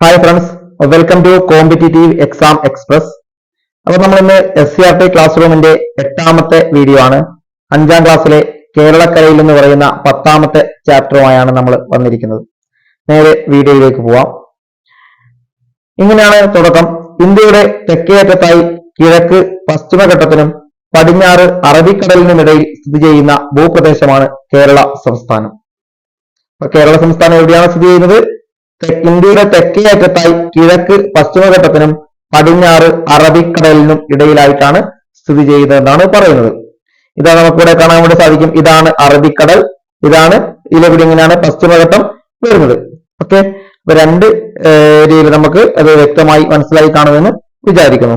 Hi friends welcome to competitive exam express അപ്പൊ നമ്മൾ ഇന്ന് S C R T class റൂമിന്റെ എട്ടാമത്തെ വീഡിയോ ആണ്. അഞ്ചാം ക്ലാസ്സിലെ കേരളക്കരയിൽ എന്ന് പറയുന്ന പത്താമത്തെ ചാപ്റ്ററുമായാണ് നമ്മൾ വന്നിരിക്കുന്നത്. നേരെ വീഡിയോയിലേക്ക് പോവാം. ഇങ്ങനെയാണ് തുടക്കം. ഇന്ത്യയുടെ തെക്കേയറ്റത്തായി കിഴക്ക് പശ്ചിമഘട്ടത്തിനും പടിഞ്ഞാറ് അറബിക്കടലിനുമിടയിൽ സ്ഥിതി ചെയ്യുന്ന ഭൂപ്രദേശമാണ് കേരള സംസ്ഥാനം. കേരള സംസ്ഥാനം എവിടെയാണ് സ്ഥിതി ചെയ്യുന്നത്? ഇന്ത്യയുടെ തെക്കേ അറ്റത്തായി കിഴക്ക് പശ്ചിമഘട്ടത്തിനും പടിഞ്ഞാറ് അറബിക്കടലിനും ഇടയിലായിട്ടാണ് സ്ഥിതി ചെയ്യുന്നതെന്നാണ് പറയുന്നത്. ഇതാ നമുക്കിവിടെ കാണാൻ വേണ്ടി സാധിക്കും. ഇതാണ് അറബിക്കടൽ. ഇതാണ് ഇതിലെവിടെ ഇങ്ങനെയാണ് പശ്ചിമഘട്ടം വരുന്നത്. ഓക്കെ? രണ്ട് ഏരിയയിൽ നമുക്ക് അത് വ്യക്തമായി മനസ്സിലായി കാണുമെന്ന് വിചാരിക്കുന്നു.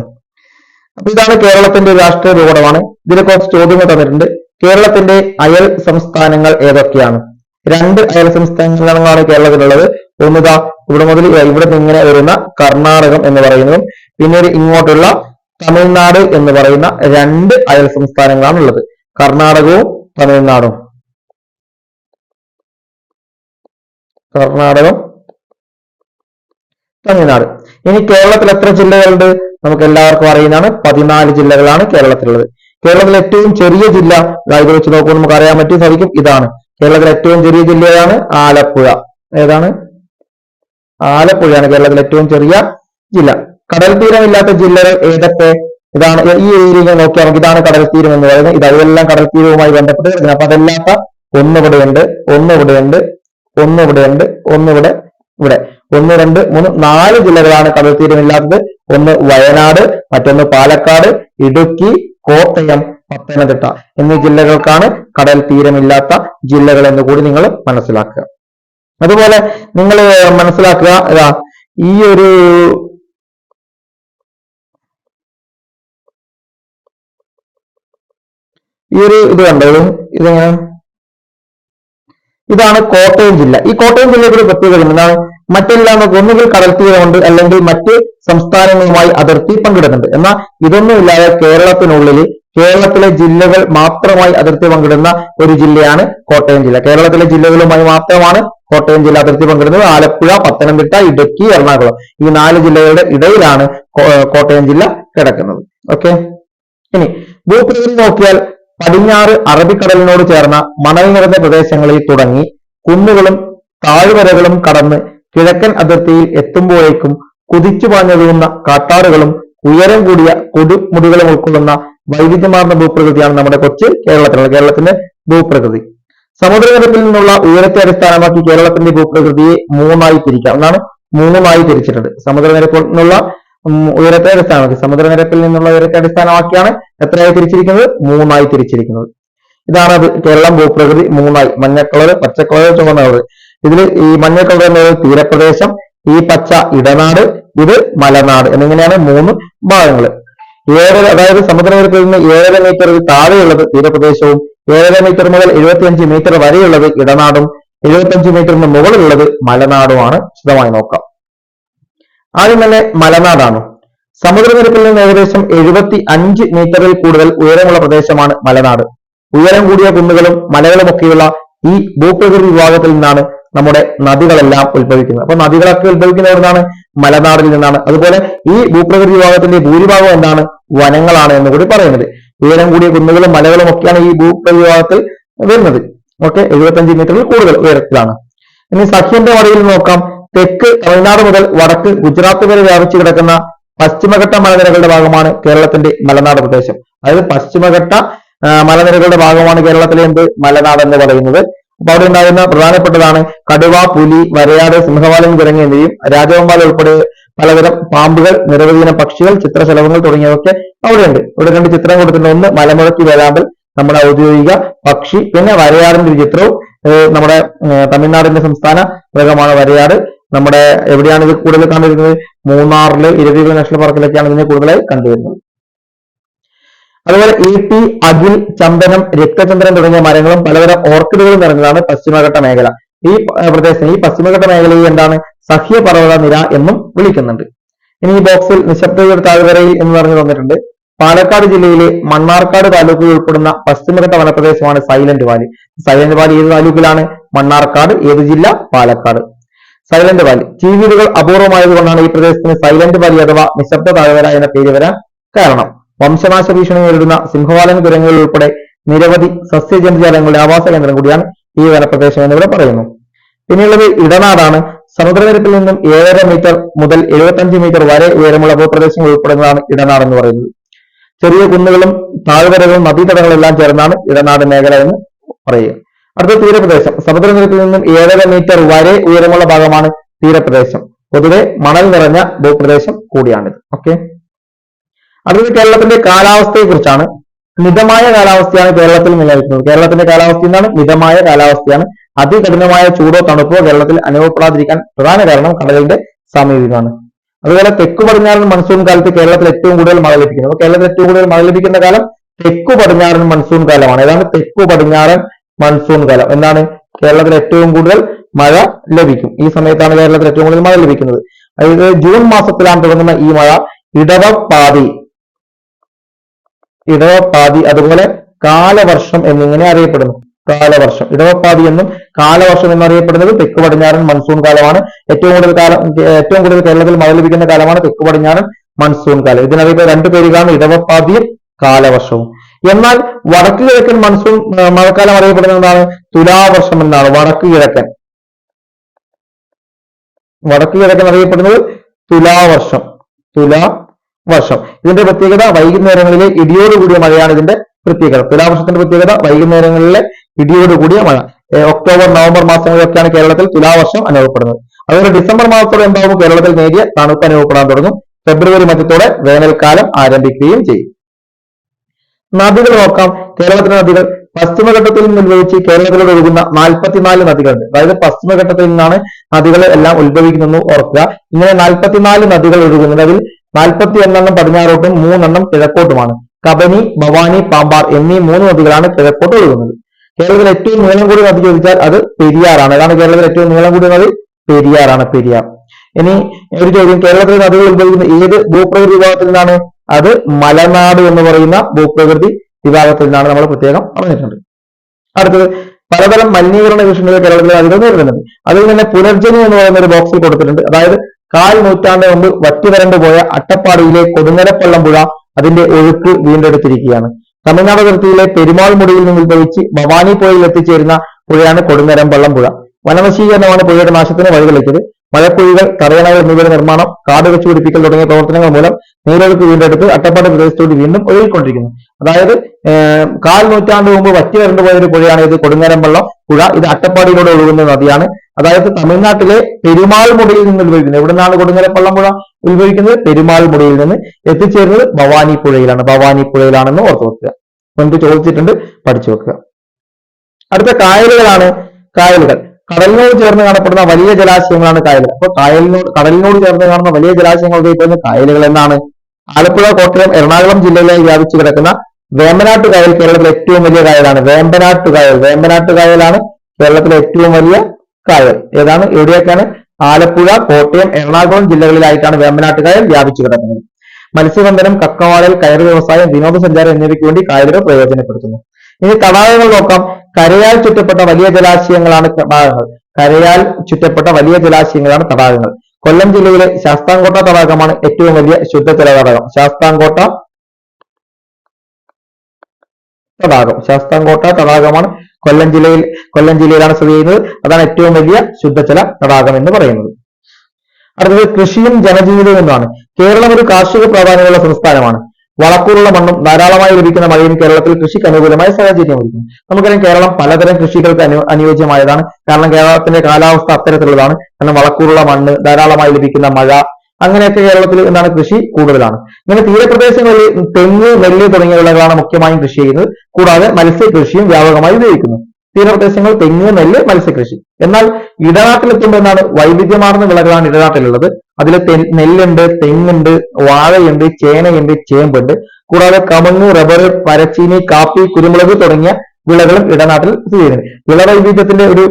അപ്പൊ ഇതാണ് കേരളത്തിന്റെ രാഷ്ട്രീയ ഭൂപടമാണ്. ഇതിനെ കുറച്ച് ചോദ്യങ്ങൾ തന്നിട്ടുണ്ട്. കേരളത്തിന്റെ അയൽ സംസ്ഥാനങ്ങൾ ഏതൊക്കെയാണ്? രണ്ട് അയൽ സംസ്ഥാനങ്ങളാണ് കേരളത്തിലുള്ളത്. ഒന്നിതാ ഇവിടെ മുതൽ ഇവിടെ നിന്ന് ഇങ്ങനെ വരുന്ന കർണാടകം എന്ന് പറയുന്നതും പിന്നീട് ഇങ്ങോട്ടുള്ള തമിഴ്നാട് എന്ന് പറയുന്ന രണ്ട് അയൽ സംസ്ഥാനങ്ങളാണ് ഉള്ളത് കർണാടകവും തമിഴ്നാടും. കർണാടകം തമിഴ്നാട്. ഇനി കേരളത്തിൽ എത്ര ജില്ലകളുണ്ട്? നമുക്ക് എല്ലാവർക്കും അറിയുന്നതാണ് പതിനാല് ജില്ലകളാണ് കേരളത്തിലുള്ളത്. കേരളത്തിലെ ഏറ്റവും ചെറിയ ജില്ല ഇത് വെച്ച് നോക്കുമ്പോൾ നമുക്ക് അറിയാൻ പറ്റി സാധിക്കും ഇതാണ്. കേരളത്തിലെ ഏറ്റവും ചെറിയ ജില്ലയാണ് ആലപ്പുഴ. ഏതാണ്? ആലപ്പുഴയാണ് കേരളത്തിലെ ഏറ്റവും ചെറിയ ജില്ല. കടൽ തീരമില്ലാത്ത ജില്ലകൾ ഏതൊക്കെ? ഇതാണ് ഈ ഏരിയ നോക്കിയാൽ ഇതാണ് കടൽ തീരം എന്ന് പറയുന്നത്. ഇത് അതെല്ലാം കടൽ തീരവുമായി ബന്ധപ്പെട്ട് കിടക്കുന്നത് അപ്പൊ അതല്ലാത്ത ഒന്നിവിടെയുണ്ട് ഒന്നിവിടെയുണ്ട് ഒന്നിവിടെയുണ്ട് ഒന്നിവിടെ ഇവിടെ. ഒന്ന് രണ്ട് മൂന്ന് നാല് ജില്ലകളാണ് കടൽ തീരമില്ലാത്തത്. ഒന്ന് വയനാട് മറ്റൊന്ന് പാലക്കാട് ഇടുക്കി കോട്ടയം പത്തനംതിട്ട. എന്നീ ജില്ലകൾക്കാണ് കടൽ തീരമില്ലാത്ത ജില്ലകൾ എന്ന് കൂടി നിങ്ങൾ മനസ്സിലാക്കുക. അതുപോലെ നിങ്ങൾ മനസ്സിലാക്കുക ഇതാ ഈ ഒരു ഈ ഒരു ഇത് കണ്ടത് ഇതെങ്ങനെ? ഇതാണ് കോട്ടയം ജില്ല. ഈ കോട്ടയം ജില്ലയുടെ ഒരു പ്രത്യേകത എന്താണ്? മറ്റെല്ലാം ഒന്നുകിൽ കടൽ തീരമുണ്ട് അല്ലെങ്കിൽ മറ്റ് സംസ്ഥാനങ്ങളുമായി അതിർത്തി പങ്കിടുന്നുണ്ട്. എന്നാൽ ഇതൊന്നുമില്ലാതെ കേരളത്തിനുള്ളിൽ കേരളത്തിലെ ജില്ലകൾ മാത്രമായി അതിർത്തി പങ്കിടുന്ന ഒരു ജില്ലയാണ് കോട്ടയം ജില്ല. കേരളത്തിലെ ജില്ലകളുമായി മാത്രമാണ് കോട്ടയം ജില്ല അതിർത്തി പങ്കിടുന്നത് ആലപ്പുഴ പത്തനംതിട്ട ഇടുക്കി എറണാകുളം. ഈ നാല് ജില്ലകളുടെ ഇടയിലാണ് കോട്ടയം ജില്ല കിടക്കുന്നത്. ഓക്കെ ഇനി ഭൂപ്രകൃതി നോക്കിയാൽ പടിഞ്ഞാറ് അറബിക്കടലിനോട് ചേർന്ന മണൽ നിറഞ്ഞ പ്രദേശങ്ങളിൽ തുടങ്ങി കുന്നുകളും താഴ്വരകളും കടന്ന് കിഴക്കൻ അതിർത്തിയിൽ എത്തുമ്പോഴേക്കും കുതിച്ചു പാഞ്ഞൊഴുകുന്ന കാട്ടാറുകളും ഉയരം കൂടിയ കൊടുമുടികളും ഉൾക്കൊള്ളുന്ന വൈവിധ്യമാർന്ന ഭൂപ്രകൃതിയാണ് നമ്മുടെ കൊച്ചു കേരളത്തിലുള്ളത് കേരളത്തിന്റെ ഭൂപ്രകൃതി. സമുദ്രനിരപ്പിൽ നിന്നുള്ള ഉയരത്തെ അടിസ്ഥാനമാക്കി കേരളത്തിന്റെ ഭൂപ്രകൃതിയെ മൂന്നായി തിരിക്കാം. എന്നാണ് മൂന്നുമായി തിരിച്ചിട്ടുണ്ട് സമുദ്രനിരപ്പിൽ നിന്നുള്ള ഉയരത്തെ അടിസ്ഥാനമാക്കി സമുദ്രനിരപ്പിൽ നിന്നുള്ള ഉയരത്തെ അടിസ്ഥാനമാക്കിയാണ് എത്രയായി തിരിച്ചിരിക്കുന്നത്? മൂന്നായി തിരിച്ചിരിക്കുന്നത്. ഇതാണ് അത് കേരളം ഭൂപ്രകൃതി മൂന്നായി. മഞ്ഞ കളർ പച്ച കളർ ചുവന്ന കളർ. ഇതിൽ ഈ മഞ്ഞ കളർ എന്നത് തീരപ്രദേശം ഈ പച്ച ഇടനാട് ഇത് മലനാട് എന്നിങ്ങനെയാണ് മൂന്ന് ഭാഗങ്ങൾ ഏഴര അതായത് സമുദ്രനിരപ്പിൽ നിന്ന് ഏഴര മീറ്റർ താഴെയുള്ളത് തീരപ്രദേശവും ഏഴര മീറ്റർ മുതൽ എഴുപത്തിയഞ്ച് മീറ്റർ വരെയുള്ളത് ഇടനാടും എഴുപത്തിയഞ്ച് മീറ്ററിന് മുകളിലുള്ളത് മലനാടുമാണ്. വിശദമായി നോക്കാം. ആദ്യം തന്നെ മലനാടാണ്. സമുദ്രനിരപ്പിൽ നിന്ന് ഏകദേശം എഴുപത്തി അഞ്ച് മീറ്ററിൽ കൂടുതൽ ഉയരമുള്ള പ്രദേശമാണ് മലനാട്. ഉയരം കൂടിയ കുന്നുകളും മലകളുമൊക്കെയുള്ള ഈ ഭൂപ്രകൃതി വിഭാഗത്തിൽ നിന്നാണ് നമ്മുടെ നദികളെല്ലാം ഉത്ഭവിക്കുന്നത്. അപ്പൊ നദികളൊക്കെ ഉത്ഭവിക്കുന്നത് എവിടുന്നാണ്? മലനാടിൽ നിന്നാണ്. അതുപോലെ ഈ ഭൂപ്രകൃതി വിഭാഗത്തിന്റെ ഭൂരിഭാഗം എന്താണ്? വനങ്ങളാണ് എന്ന് കൂടി പറയുന്നത്. ഉയരം കൂടിയ കുന്നുകളും മലകളും ഒക്കെയാണ് ഈ ഭൂപ്രവിഭാഗത്തിൽ വിഭാഗത്തിൽ വരുന്നത്. ഓക്കെ എഴുപത്തഞ്ച് മീറ്ററിൽ കൂടുതൽ ഉയരത്തിലാണ്. ഇനി സഖ്യന്റെ വടയിൽ നോക്കാം. തെക്ക് തമിഴ്നാട് മുതൽ വടക്ക് ഗുജറാത്ത് വരെ വ്യാപിച്ചു കിടക്കുന്ന പശ്ചിമഘട്ട മലനിരകളുടെ ഭാഗമാണ് കേരളത്തിന്റെ മലനാട് പ്രദേശം. അതായത് പശ്ചിമഘട്ട മലനിരകളുടെ ഭാഗമാണ് കേരളത്തിലെ എന്ത്? മലനാട് എന്ന് പറയുന്നത്. അപ്പൊ അവിടെ ഉണ്ടാകുന്ന പ്രധാനപ്പെട്ടതാണ് കടുവ പുലി വരയാട് സിംഹവാലൻ കുരങ്ങ് എന്നിവയും ഉൾപ്പെടെ പലതരം പാമ്പുകൾ നിരവധി ഇനം പക്ഷികൾ ചിത്രശലഭങ്ങൾ തുടങ്ങിയവയൊക്കെ അവിടെയുണ്ട്. ഇവിടെ രണ്ട് ചിത്രം കൊടുത്തിട്ടുണ്ട്. ഒന്ന് മലമുഴക്കി വേലാമ്പൽ നമ്മുടെ ഔദ്യോഗിക പക്ഷി പിന്നെ വരയാടിന്റെ ഒരു ചിത്രവും. നമ്മുടെ തമിഴ്നാടിന്റെ സംസ്ഥാന മൃഗമാണ് വരയാട്. നമ്മുടെ എവിടെയാണ് ഇത് കൂടുതൽ കണ്ടിരുന്നത് മൂന്നാറിൽ ഇരവികുളം നാഷണൽ പാർക്കിലൊക്കെയാണ് ഇതിനെ കൂടുതലായി കണ്ടുവരുന്നത് അതുപോലെ ഇ പി അഖിൽ ചന്ദനം രക്തചന്ദ്രൻ തുടങ്ങിയ മരങ്ങളും പലതരം ഓർക്കിഡുകളും നിറഞ്ഞതാണ് പശ്ചിമഘട്ട മേഖല. ഈ പ്രദേശം ഈ പശ്ചിമഘട്ട മേഖലയിൽ എന്താണ്? സഹ്യപർവത നിര എന്നും വിളിക്കുന്നുണ്ട്. ഇനി ഈ ബോക്സിൽ നിശബ്ദയുടെ താഴ്വരയിൽ എന്ന് പറഞ്ഞു തന്നിട്ടുണ്ട്. പാലക്കാട് ജില്ലയിലെ മണ്ണാർക്കാട് താലൂക്കിൽ ഉൾപ്പെടുന്ന പശ്ചിമഘട്ട വനപ്രദേശമാണ് സൈലന്റ് വാലി. സൈലന്റ് വാലി ഏത് താലൂക്കിലാണ്? മണ്ണാർക്കാട് ഏത് ജില്ല? പാലക്കാട്. Silent valley. ചീവീടുകൾ അപൂർവമായതുകൊണ്ടാണ് ഈ പ്രദേശത്തിന് സൈലന്റ് വാലി അഥവാ നിശബ്ദ താഴ്വര എന്ന പേര് വരാൻ കാരണം. വംശനാശ ഭീഷണി നേരിടുന്ന സിംഹവാലൻ കുരങ്ങുകൾ ഉൾപ്പെടെ നിരവധി സസ്യജന്തുജാലങ്ങളുടെ ആവാസ കേന്ദ്രം കൂടിയാണ് ഈ വനപ്രദേശം എന്നിവിടെ പറയുന്നു. പിന്നെയുള്ളത് ഇടനാടാണ്. സമുദ്രനിരപ്പിൽ നിന്നും ഏഴര മീറ്റർ മുതൽ എഴുപത്തഞ്ച് മീറ്റർ വരെ ഉയരമുള്ള ഭൂപ്രദേശങ്ങൾ ഉൾപ്പെടുന്നതാണ് ഇടനാട് എന്ന് പറയുന്നത്. ചെറിയ കുന്നുകളും താഴ്വരകളും നദീതടങ്ങളും എല്ലാം ചേർന്നാണ് ഇടനാട് മേഖല എന്ന് പറയുക. അടുത്ത തീരപ്രദേശം. സമുദ്രനിരപ്പിൽ നിന്നും ഏഴര മീറ്റർ വരെ ഉയരമുള്ള ഭാഗമാണ് തീരപ്രദേശം. പൊതുവെ മണൽ നിറഞ്ഞ ഭൂപ്രദേശം കൂടിയാണിത്. ഓക്കെ അടുത്തത് കേരളത്തിന്റെ കാലാവസ്ഥയെ കുറിച്ചാണ് മിതമായ കാലാവസ്ഥയാണ് കേരളത്തിൽ നിലനിൽക്കുന്നത്. കേരളത്തിന്റെ കാലാവസ്ഥ എന്താണ് മിതമായ കാലാവസ്ഥയാണ് അതികഠിനമായ ചൂടോ തണുപ്പോ കേരളത്തിൽ അനുഭവപ്പെടാതിരിക്കാൻ പ്രധാന കാരണം കടലിന്റെ സമീപമാണ് അതുപോലെ തെക്കു പടിഞ്ഞാറൻ മൺസൂൺ കാലത്ത് കേരളത്തിൽ ഏറ്റവും കൂടുതൽ മഴ ലഭിക്കുന്നത്. അപ്പൊ കേരളത്തിൽ ഏറ്റവും കൂടുതൽ മഴ ലഭിക്കുന്ന കാലം തെക്കു പടിഞ്ഞാറൻ മൺസൂൺ കാലമാണ്. ഏതാണ് തെക്കു പടിഞ്ഞാറൻ മൺസൂൺ കാലം. എന്താണ് കേരളത്തിൽ ഏറ്റവും കൂടുതൽ മഴ ലഭിക്കും. ഈ സമയത്താണ് കേരളത്തിൽ ഏറ്റവും കൂടുതൽ മഴ ലഭിക്കുന്നത്. അതായത് ജൂൺ മാസത്തിലാണ് തുടങ്ങുന്ന ഈ മഴ. ഇടവപ്പാതി. ഇടവപ്പാതി അതുപോലെ കാലവർഷം എന്നിങ്ങനെ അറിയപ്പെടുന്നു. കാലവർഷം. ഇടവപ്പാതി എന്നും കാലവർഷം എന്നറിയപ്പെടുന്നത് തെക്ക് പടിഞ്ഞാറൻ മൺസൂൺ കാലമാണ്. ഏറ്റവും കൂടുതൽ കാലം ഏറ്റവും കൂടുതൽ കേരളത്തിൽ മഴ ലഭിക്കുന്ന കാലമാണ് തെക്ക് പടിഞ്ഞാറൻ മൺസൂൺ കാലം. ഇതിനറിയപ്പെടുന്ന രണ്ട് പേരുകളാണ് ഇടവപ്പാതിയും കാലവർഷവും. എന്നാൽ വടക്ക് കിഴക്കൻ മൺസൂൺ മഴക്കാലം അറിയപ്പെടുന്നത് എന്താണ്? തുലാവർഷം എന്നാണ് വടക്ക് കിഴക്കൻ. വടക്ക് കിഴക്കൻ അറിയപ്പെടുന്നത് തുലാവർഷം. തുലാ വർഷം ഇതിന്റെ പ്രത്യേകത വൈകുന്നേരങ്ങളിലെ ഇടിയോടുകൂടിയ മഴയാണ് ഇതിന്റെ പ്രത്യേകത. തുലാവർഷത്തിന്റെ പ്രത്യേകത വൈകുന്നേരങ്ങളിലെ ഇടിയോട് കൂടിയ മഴ. ഒക്ടോബർ നവംബർ മാസങ്ങളിലൊക്കെയാണ് കേരളത്തിൽ തുലാവർഷം അനുഭവപ്പെടുന്നത്. അതുപോലെ ഡിസംബർ മാസത്തോടെ എന്താകും? കേരളത്തിൽ നേരിയ തണുപ്പ് അനുഭവപ്പെടാൻ തുടങ്ങും. ഫെബ്രുവരി മധ്യത്തോടെ വേനൽക്കാലം ആരംഭിക്കുകയും ചെയ്യും. നദികൾ നോക്കാം. കേരളത്തിലെ നദികൾ പശ്ചിമഘട്ടത്തിൽ നിന്ന് ഉത്ഭവിച്ച് കേരളത്തിലൂടെ ഒഴുകുന്ന നാൽപ്പത്തിനാല് നദികളുണ്ട്. അതായത് പശ്ചിമഘട്ടത്തിൽ നിന്നാണ് നദികൾ എല്ലാം ഉത്ഭവിക്കുന്നതെന്ന് ഓർക്കുക. ഇങ്ങനെ നാൽപ്പത്തിനാല് നദികൾ ഒഴുകുന്നത് അതിൽ നാൽപ്പത്തി ഒന്നെണ്ണം പടിഞ്ഞാറോട്ടും മൂന്നെണ്ണം കിഴക്കോട്ടുമാണ്. കബനി ഭവാനി പാമ്പാർ എന്നീ മൂന്ന് നദികളാണ് കിഴക്കോട്ട് ഒഴുകുന്നത്. കേരളത്തിൽ ഏറ്റവും നീളം കൂടിയ നദി ചോദിച്ചാൽ അത് പെരിയാറാണ് കാരണം കേരളത്തിൽ ഏറ്റവും നീളം കൂടിയ നദി പെരിയാറാണ് പെരിയാർ. ഇനി ഒരു ചോദ്യം കേരളത്തിലെ നദികൾ ഉത്ഭവിക്കുന്ന ഏത് ഭൂപ്രകൃതി വിഭാഗത്തിൽ നിന്നാണ് അത് മലനാട് എന്ന് പറയുന്ന ഭൂപ്രകൃതി വിഭാഗത്തിൽ നിന്നാണ് നമ്മൾ പ്രത്യേകം പറഞ്ഞിട്ടുണ്ട് അടുത്തത് പലതരം മലിനീകരണ ഭീഷണികൾ കേരളത്തിലെ നദികൾ നേരിടുന്നുണ്ട്. അതിൽ തന്നെ പുനർജനി എന്ന് പറയുന്ന ഒരു ബോക്സിൽ കൊടുത്തിട്ടുണ്ട്. അതായത് കാൽ നൂറ്റാണ്ട് മുമ്പ് വറ്റി പോയ അട്ടപ്പാടിയിലെ കൊടുങ്ങരപ്പള്ളം പുഴ അതിന്റെ ഒഴുക്ക് വീണ്ടെടുത്തിരിക്കുകയാണ്. തമിഴ്നാട് അതിർത്തിയിലെ പെരുമാൾ മുടിയിൽ നിന്ന് ഉത്ഭവിച്ച് ഭവാനി പുഴയിൽ എത്തിച്ചേരുന്ന പുഴയാണ് കൊടുങ്ങരമ്പള്ളം പുഴ വനനശീകരണമാണ് പുഴയുടെ നാശത്തിന് വഴിതെളിച്ചത്. മഴക്കുഴികൾ തടയണകൾ എന്നിവയുടെ നിർമ്മാണം കാട് വെച്ച് പിടിപ്പിക്കൽ തുടങ്ങിയ പ്രവർത്തനങ്ങൾ മൂലം നീരൊഴുക്ക് വീണ്ടെടുത്ത് അട്ടപ്പാടി പ്രദേശത്തോട് വീണ്ടും ഒഴുകിക്കൊണ്ടിരിക്കുന്നു. അതായത് കാൽ നൂറ്റാണ്ട് മുമ്പ് വറ്റി വരണ്ടു പോയൊരു പുഴയാണ് ഇത് കൊടുങ്ങരമ്പള്ളം പുഴ. ഇത് അട്ടപ്പാടിയിലൂടെ ഒഴുകുന്ന നദിയാണ്. അതായത് തമിഴ്നാട്ടിലെ പെരുമാൾ മുടിയിൽ നിന്ന് ഉത്ഭവിക്കുന്നത് എവിടെ നിന്നാണ് കൊടുങ്ങരപ്പള്ളം പുഴ ഉത്ഭവിക്കുന്നത് പെരുമാൾ മുടിയിൽ നിന്ന് എത്തിച്ചേരുന്നത് ഭവാനി പുഴയിലാണ്. ഭവാനി പുഴയിലാണെന്ന് ഓർത്തു വെക്കുക. മുൻപ് ചോദിച്ചിട്ടുണ്ട് പഠിച്ചു വെക്കുക. അടുത്ത കായലുകളാണ് കായലുകൾ. കടലിനോട് ചേർന്ന് കാണപ്പെടുന്ന വലിയ ജലാശയങ്ങളാണ് കായലുകൾ. അപ്പൊ കായലിനോട് കടലിനോട് ചേർന്ന് കാണുന്ന വലിയ ജലാശയങ്ങൾ ഉപയോഗിക്കുന്ന കായലുകൾ എന്നാണ്. ആലപ്പുഴ കോട്ടയം എറണാകുളം ജില്ലയിലായി വ്യാപിച്ചു കിടക്കുന്ന വേമ്പനാട്ട് കായൽ കേരളത്തിലെ ഏറ്റവും വലിയ കായലാണ്. വേമ്പനാട്ട് കായൽ. വേമ്പനാട്ട് കായലാണ് കേരളത്തിലെ ഏറ്റവും വലിയ കായൽ. ഏതാണ്? എവിടെയൊക്കെയാണ്? ആലപ്പുഴ കോട്ടയം എറണാകുളം ജില്ലകളിലായിട്ടാണ് വേമ്പനാട്ട് കായൽ വ്യാപിച്ചു കിടക്കുന്നത്. മത്സ്യബന്ധനം കക്കവാടൽ കയർ വ്യവസായം വിനോദസഞ്ചാരം എന്നിവയ്ക്ക് വേണ്ടി കായലുകൾ പ്രയോജനപ്പെടുത്തുന്നു. ഇനി തടാകങ്ങൾ നോക്കാം. കരയാൽ ചുറ്റപ്പെട്ട വലിയ ജലാശയങ്ങളാണ് തടാകങ്ങൾ. കരയാൽ ചുറ്റപ്പെട്ട വലിയ ജലാശയങ്ങളാണ് തടാകങ്ങൾ. കൊല്ലം ജില്ലയിലെ ശാസ്താംകോട്ട തടാകമാണ് ഏറ്റവും വലിയ ശുദ്ധജല തടാകം ശാസ്താംകോട്ട തടാകം. ശാസ്താംകോട്ട തടാകമാണ് കൊല്ലം ജില്ലയിൽ കൊല്ലം ജില്ലയിലാണ് സ്ഥിതി ചെയ്യുന്നത്. അതാണ് ഏറ്റവും വലിയ ശുദ്ധജല തടാകം എന്ന് പറയുന്നത്. അടുത്തത് കൃഷിയും ജനജീവിതവും എന്നാണ് കേരളം ഒരു കാർഷിക പ്രാധാന്യമുള്ള സംസ്ഥാനമാണ്. വളക്കൂറുള്ള മണ്ണും ധാരാളമായി ലഭിക്കുന്ന മഴയും കേരളത്തിൽ കൃഷിക്ക് അനുകൂലമായ സാഹചര്യം ഒരുക്കും നമുക്കറിയാം കേരളം പലതരം കൃഷികൾക്ക് അനു അനുയോജ്യമായതാണ്. കാരണം കേരളത്തിന്റെ കാലാവസ്ഥ അത്തരത്തിലുള്ളതാണ്. കാരണം വളക്കൂറുള്ള മണ്ണ് ധാരാളമായി ലഭിക്കുന്ന മഴ അങ്ങനെയൊക്കെ കേരളത്തിൽ എന്താണ് കൃഷി കൂടുതലാണ്. ഇങ്ങനെ തീരപ്രദേശങ്ങളിൽ തെങ്ങ് നെല്ല് തുടങ്ങിയ വിളകളാണ് മുഖ്യമായും കൃഷി ചെയ്യുന്നത്. കൂടാതെ മത്സ്യകൃഷിയും വ്യാപകമായി ഉപയോഗിക്കുന്നു. തീരപ്രദേശങ്ങൾ തെങ്ങ് നെല്ല് മത്സ്യകൃഷി. എന്നാൽ ഇടനാട്ടിലെത്തുമ്പോൾ എന്താണ്? വൈവിധ്യമാർന്ന വിളകളാണ് ഇടനാട്ടിലുള്ളത്. അതിൽ നെല്ലുണ്ട് തെങ്ങുണ്ട് വാഴയുണ്ട് ചേനയുണ്ട് ചേമ്പുണ്ട്. കൂടാതെ കമുങ്ങ് റബ്ബർ പരച്ചീനി കാപ്പി കുരുമുളക് തുടങ്ങിയ വിളകളും ഇടനാട്ടിൽ സ്ഥിതി ചെയ്യുന്നത് വിളവൈവിധ്യത്തിന്റെ ഒരു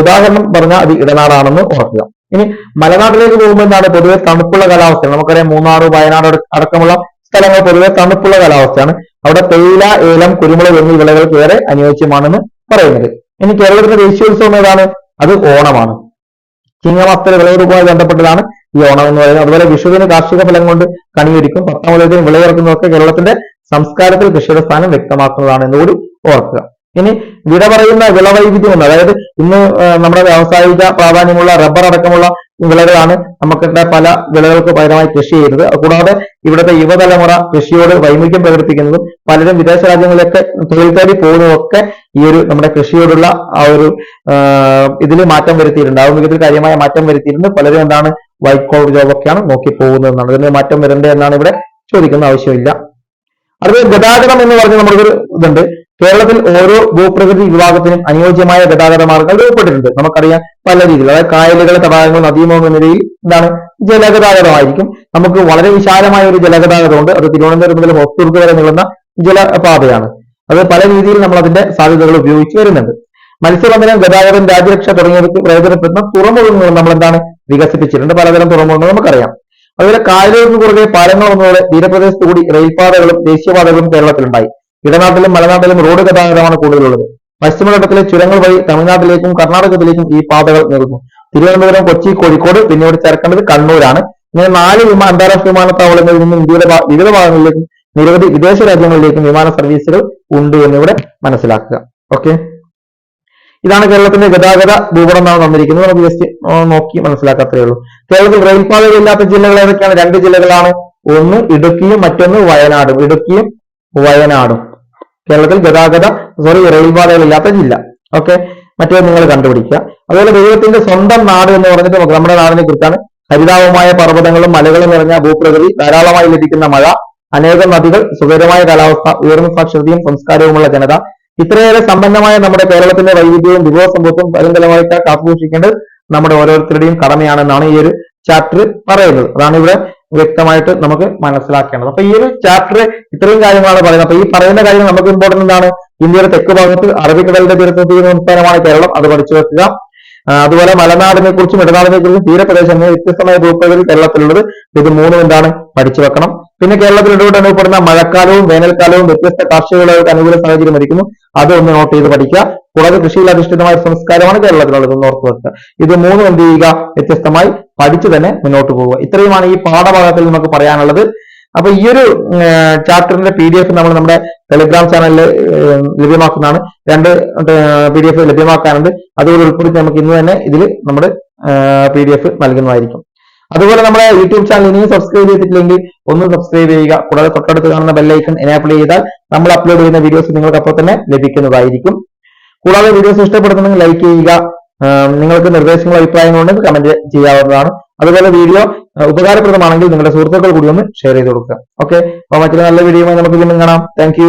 ഉദാഹരണം പറഞ്ഞാൽ അത് ഇടനാടാണെന്ന് ഓർക്കുക. ഇനി മലനാട്ടിലേക്ക് പോകുമ്പോൾ എന്താണ്? പൊതുവെ തണുപ്പുള്ള കാലാവസ്ഥയാണ്. നമുക്കറിയാം മൂന്നാർ വയനാട് അടക്കമുള്ള സ്ഥലങ്ങൾ പൊതുവെ തണുപ്പുള്ള കാലാവസ്ഥയാണ്. അവിടെ തേയില ഏലം കുരുമുളക് എന്നീ വിളകൾക്ക് ഏറെ അനുയോജ്യമാണെന്ന് പറയുന്നത്. ഇനി കേരളത്തിന്റെ ദേശീയോത്സവം ഏതാണ്? അത് ഓണമാണ്. ചിങ്ങമാസത്തിൽ വിളവെടുപ്പുമായി ബന്ധപ്പെട്ടതാണ് ഈ ഓണം എന്ന് പറയുന്നത്. അതുപോലെ വിഷുവിന് കാർഷിക ഫലം കൊണ്ട് കണിയൊരുക്കും. പത്താം മുതലത്തിന് വിളയിറക്കുന്നതൊക്കെ കേരളത്തിന്റെ സംസ്കാരത്തിൽ കൃഷിയുടെ സ്ഥാനം വ്യക്തമാക്കുന്നതാണ് എന്നുകൂടി ഓർക്കുക. ഇനി വിട പറയുന്ന വിളവൈവിധ്യം എന്ന് അതായത് ഇന്ന് നമ്മുടെ വ്യാവസായിക പ്രാധാന്യമുള്ള റബ്ബർ അടക്കമുള്ള വിളകളാണ് നമുക്കിവിടെ പല വിളകൾക്ക് പകരമായി കൃഷി ചെയ്യുന്നത്. കൂടാതെ ഇവിടുത്തെ യുവതലമുറ കൃഷിയോട് വൈമുഖ്യം പ്രകടിപ്പിക്കുന്നതും പലരും വിദേശ രാജ്യങ്ങളിലൊക്കെ തൊഴിൽ തേടി പോകുന്നതൊക്കെ ഈ ഒരു നമ്മുടെ കൃഷിയോടുള്ള ആ ഒരു ഇതിൽ മാറ്റം വരുത്തിയിട്ടുണ്ട്. ആധുനികത്തിൽ കാര്യമായ മാറ്റം വരുത്തിയിട്ടുണ്ട്. പലരും എന്താണ് വൈറ്റ് കോളർ ജോബൊക്കെയാണ് നോക്കി പോകുന്നത് എന്നാണ്. ഇതിന് മാറ്റം വരേണ്ടത് എന്നാണ് ഇവിടെ ചോദിക്കുന്ന ആവശ്യമില്ല. അടുത്തത് ഗതാഗതം എന്ന് പറഞ്ഞ് ഒരു ഇതുണ്ട്. കേരളത്തിൽ ഓരോ ഭൂപ്രകൃതി വിഭാഗത്തിനും അനുയോജ്യമായ ഗതാഗത മാർഗങ്ങൾ രൂപപ്പെട്ടിട്ടുണ്ട്. നമുക്കറിയാം പല രീതിയിൽ അതായത് കായലുകൾ തടാകങ്ങൾ നദീമുഖം എന്ന എന്താണ് ജലഗതാഗതമായിരിക്കും. നമുക്ക് വളരെ വിശാലമായ ഒരു ജലഗതാഗതമുണ്ട് അത് തിരുവനന്തപുരം മുതൽ ഹോസ്ദുർഗ് വരെ നീളുന്ന ജലപാതയാണ്. അത് പല രീതിയിൽ നമ്മൾ അതിന്റെ സാധ്യതകൾ ഉപയോഗിച്ച് വരുന്നുണ്ട്. മത്സ്യബന്ധനം ഗതാഗതം രാജ്യരക്ഷ തുടങ്ങിയവർക്ക് പ്രയോജനപ്പെടുന്ന തുറമുഖങ്ങൾ നമ്മൾ എന്താണ് വികസിപ്പിച്ചിട്ടുണ്ട്. പലതരം തുറമുഖങ്ങൾ നമുക്കറിയാം. അതുപോലെ കായലുകൾക്ക് കുറുകെ പാലങ്ങൾ വന്നതോടെ തീരപ്രദേശത്ത് കൂടി റെയിൽപാതകളും ദേശീയപാതകളും കേരളത്തിലുണ്ടായി. ഇടനാട്ടിലും മലനാട്ടിലും റോഡ് ഗതാഗതമാണ് കൂടുതലുള്ളത്. പശ്ചിമഘട്ടത്തിലെ ചുരങ്ങൾ വഴി തമിഴ്നാട്ടിലേക്കും കർണാടകത്തിലേക്കും ഈ പാതകൾ നീളുന്നു. തിരുവനന്തപുരം കൊച്ചി കോഴിക്കോട് പിന്നീട് ചേർക്കേണ്ടത് കണ്ണൂരാണ്. ഇങ്ങനെ നാല് വിമാന അന്താരാഷ്ട്ര വിമാനത്താവളങ്ങളിൽ നിന്നും ഇന്ത്യയുടെ വിവിധ ഭാഗങ്ങളിലേക്കും നിരവധി വിദേശ രാജ്യങ്ങളിലേക്കും വിമാന സർവീസുകൾ ഉണ്ട് എന്നിവിടെ മനസ്സിലാക്കുക. ഓക്കെ ഇതാണ് കേരളത്തിന്റെ ഗതാഗത ഭൂപടം എന്നാണ് തന്നിരിക്കുന്നത്. നമുക്ക് ജസ്റ്റ് നോക്കി മനസ്സിലാക്കാത്തേ ഉള്ളൂ. കേരളത്തിൽ റെയിൽപാതകളില്ലാത്ത ജില്ലകൾ ഏതൊക്കെയാണ്? രണ്ട് ജില്ലകളാണ്. ഒന്ന് ഇടുക്കിയും മറ്റൊന്ന് വയനാടും. ഇടുക്കിയും വയനാടും. കേരളത്തിൽ ഗതാഗത സോറി റെയിൽപാതകളില്ലാത്ത ജില്ല. ഓക്കെ മറ്റേ നിങ്ങൾ കണ്ടുപിടിക്കുക. അതുപോലെ ദൈവത്തിന്റെ സ്വന്തം നാട് എന്ന് പറഞ്ഞിട്ട് നമ്മുടെ നാടിനെ കുറിച്ചാണ് ഹരിതാപമായ പർവതങ്ങളും മലകളും നിറഞ്ഞ ഭൂപ്രകൃതി ധാരാളമായി ലഭിക്കുന്ന മഴ അനേകം നദികൾ സുഖകരമായ കാലാവസ്ഥ ഉയർന്ന സാക്ഷരതയും സംസ്കാരവുമുള്ള ജനത. ഇത്രയേറെ സമ്പന്നമായ നമ്മുടെ കേരളത്തിന്റെ വൈവിധ്യവും വിഭവ സമ്പത്തും പരിന്തലമായിട്ട് കാത്തുസൂക്ഷിക്കേണ്ടത് നമ്മുടെ ഓരോരുത്തരുടെയും കടമയാണെന്നാണ് ഈ ഒരു ചാപ്റ്റർ പറയുന്നത്. അതാണ് ഇവിടെ വ്യക്തമായിട്ട് നമുക്ക് മനസ്സിലാക്കേണ്ടത്. അപ്പൊ ഈ ഒരു ചാപ്റ്റർ ഇത്രയും കാര്യങ്ങളാണ് പറയുന്നത്. അപ്പൊ ഈ പറയുന്ന കാര്യങ്ങൾ നമുക്ക് ഇമ്പോർട്ടന്റ് എന്താണ്? ഇന്ത്യയുടെ തെക്ക് ഭാഗത്ത് അറബിക്കടലിന്റെ തീരത്ത് സംസ്ഥാനമാണ് കേരളം. അത് പഠിച്ചു വെക്കുക. അതുപോലെ മലനാടിനെ കുറിച്ചും ഇടനാടിനെ കുറിച്ചും തീരപ്രദേശം വ്യത്യസ്തമായ ഭൂപ്രകൃതി കേരളത്തിലുള്ളത്. ഇത് മൂന്നും എന്താണ്? പഠിച്ചു വെക്കണം. പിന്നെ കേരളത്തിൽ ഇടപെട്ട് അനുഭവപ്പെടുന്ന മഴക്കാലവും വേനൽക്കാലവും വ്യത്യസ്ത കാർഷിക വിളകൾക്ക് അനുകൂല സാഹചര്യം ഒരുക്കുന്നു. അത് ഒന്ന് നോട്ട് ചെയ്ത് പഠിക്കുക. കൂടാതെ കൃഷിയിൽ അധിഷ്ഠിതമായ സംസ്കാരമാണ് കേരളത്തിലുള്ളത്. ഒന്ന് ഓർത്ത് വെക്കുക. ഇത് മൂന്നും എന്ത് ചെയ്യുക? വ്യത്യസ്തമായി പഠിച്ചു തന്നെ മുന്നോട്ട് പോവുക. ഇത്രയുമാണ് ഈ പാഠഭാഗത്തിൽ നമുക്ക് പറയാനുള്ളത്. അപ്പൊ ഈ ഒരു ചാപ്റ്ററിന്റെ പി ഡി എഫ് നമ്മൾ നമ്മുടെ ടെലിഗ്രാം ചാനലിൽ ലഭ്യമാക്കുന്നതാണ്. രണ്ട് പി ഡി എഫ് ലഭ്യമാക്കാനുണ്ട്. അതുപോലെ ഉൾപ്പെടുത്തി നമുക്ക് ഇന്ന് തന്നെ ഇതിൽ നമ്മുടെ പി ഡി എഫ് നൽകുന്നതായിരിക്കും. അതുപോലെ നമ്മുടെ യൂട്യൂബ് ചാനൽ ഇനിയും സബ്സ്ക്രൈബ് ചെയ്തിട്ടില്ലെങ്കിൽ ഒന്ന് സബ്സ്ക്രൈബ് ചെയ്യുക. കൂടാതെ തൊട്ടടുത്ത് കാണുന്ന ബെല്ലൈക്കൺ എനേബിൾ ചെയ്താൽ നമ്മൾ അപ്ലോഡ് ചെയ്യുന്ന വീഡിയോസ് നിങ്ങൾക്ക് അപ്പോൾ തന്നെ ലഭിക്കുന്നതായിരിക്കും. കൂടാതെ വീഡിയോസ് ഇഷ്ടപ്പെടുന്നുണ്ടെങ്കിൽ ലൈക്ക് ചെയ്യുക. നിങ്ങൾക്ക് നിർദ്ദേശങ്ങളോ അഭിപ്രായങ്ങളോ ഉണ്ടെങ്കിൽ കമന്റ് ചെയ്യാവുന്നതാണ്. അതുപോലെ വീഡിയോ ഉപകാരപ്രദമാണെങ്കിൽ നിങ്ങളുടെ സുഹൃത്തുക്കൾ കൂടി ഒന്ന് ഷെയർ ചെയ്ത് കൊടുക്കുക. ഓക്കെ അപ്പൊ മറ്റൊരു നല്ല വീഡിയോയുമായി നമുക്ക് വീണ്ടും കാണാം. താങ്ക്